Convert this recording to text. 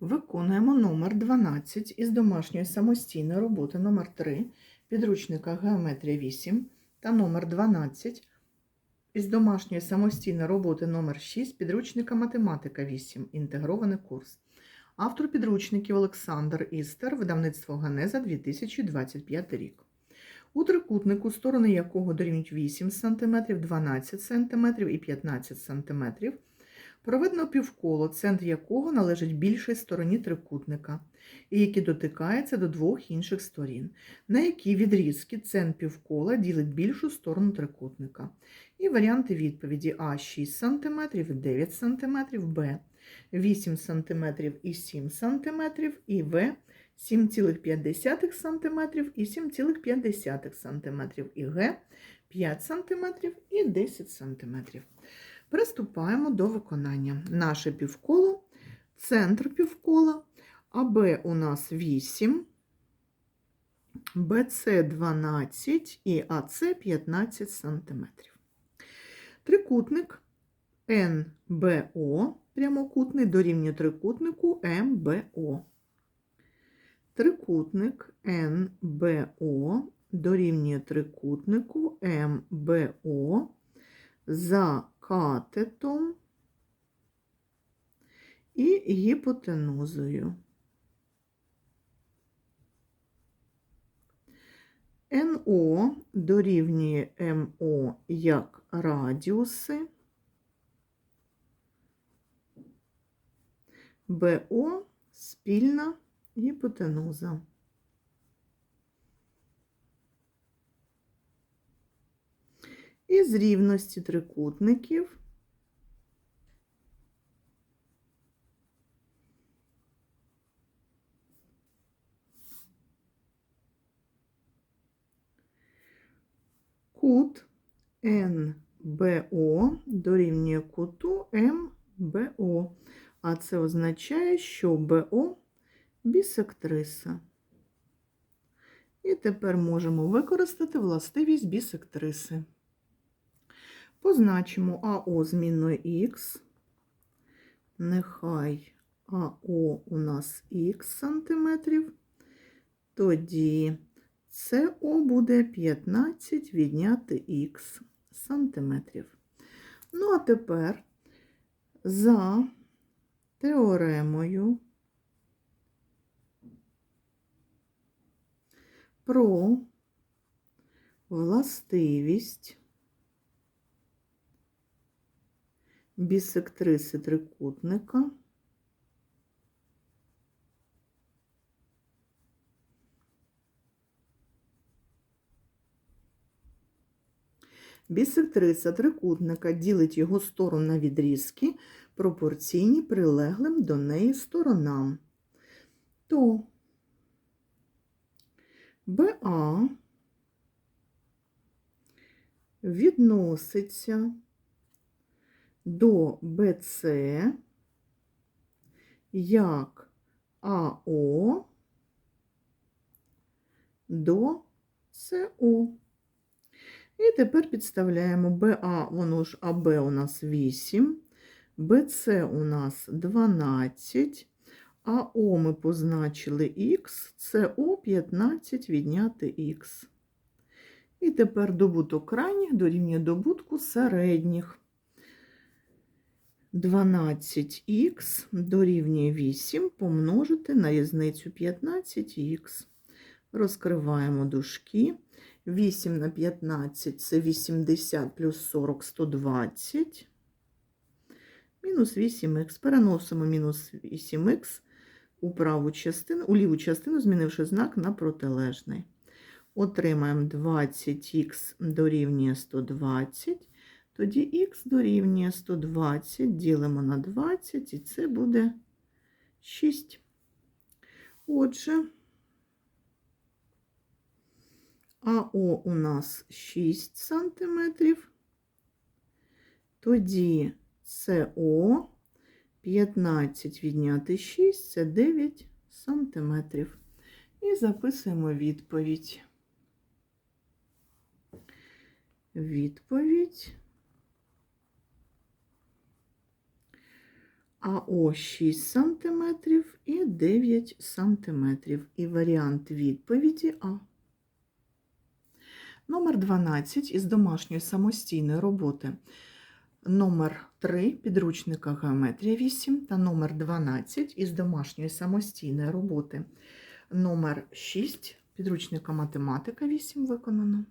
Виконуємо номер 12 із домашньої самостійної роботи номер 3 підручника Геометрія 8 та номер 12 із домашньої самостійної роботи номер 6 підручника Математика 8. Інтегрований курс. Автор підручників Олександр Істер, видавництво Ганеза 2025 рік. У трикутнику, сторони якого дорівнюють 8 см, 12 см і 15 см, Проведено півколо, центр якого належить більшій стороні трикутника, і який дотикається до двох інших сторін, на які відрізки центр півкола ділить більшу сторону трикутника. І варіанти відповіді А 6 см 9 см, Б 8 см і 7 см, і В 7,5 см і 7,5 см, і Г 5 см і 10 см. Приступаємо до виконання. Наше півколо, центр півкола, АБ у нас 8, БЦ 12 і АЦ 15 см. Трикутник НБО прямокутний дорівнює трикутнику МБО. Трикутник НБО дорівнює трикутнику МБО за катетом і гіпотенузою. НО дорівнює МО як радіуси, БО спільна гіпотенуза. Із рівності трикутників кут НБО дорівнює куту МБО, а це означає, що БО бісектриса. І тепер можемо використати властивість бісектриси. Позначимо АО змінною Х. Нехай АО у нас Х сантиметрів. Тоді СО буде 15 відняти Х сантиметрів. Ну, а тепер за теоремою про властивість бісектриси трикутника. Бісектриса трикутника ділить його сторону на відрізки, пропорційні прилеглим до неї сторонам. То БА відноситься до БЦ як АО до СО. І тепер підставляємо БА, воно ж АБ у нас 8, БЦ у нас 12, АО ми позначили Х, СО 15 відняти Х. І тепер добуток крайніх дорівнює добутку середніх. 12х дорівнює 8 помножити на різницю 15х. Розкриваємо дужки. 8 на 15 це 80 плюс 40 120. Мінус 8х. Переносимо мінус 8х у праву частину, у ліву частину, змінивши знак на протилежний. Отримаємо 20х дорівнює 120. Тоді х дорівнює 120, ділимо на 20, і це буде 6. Отже, АО у нас 6 сантиметрів, тоді СО 15 відняти 6 це 9 сантиметрів. І записуємо відповідь. Відповідь АО 6 см і 9 см. І варіант відповіді А. Номер 12 із домашньої самостійної роботи. Номер 3 підручника Геометрія 8 та номер 12 із домашньої самостійної роботи. Номер 6 підручника Математика 8 виконано.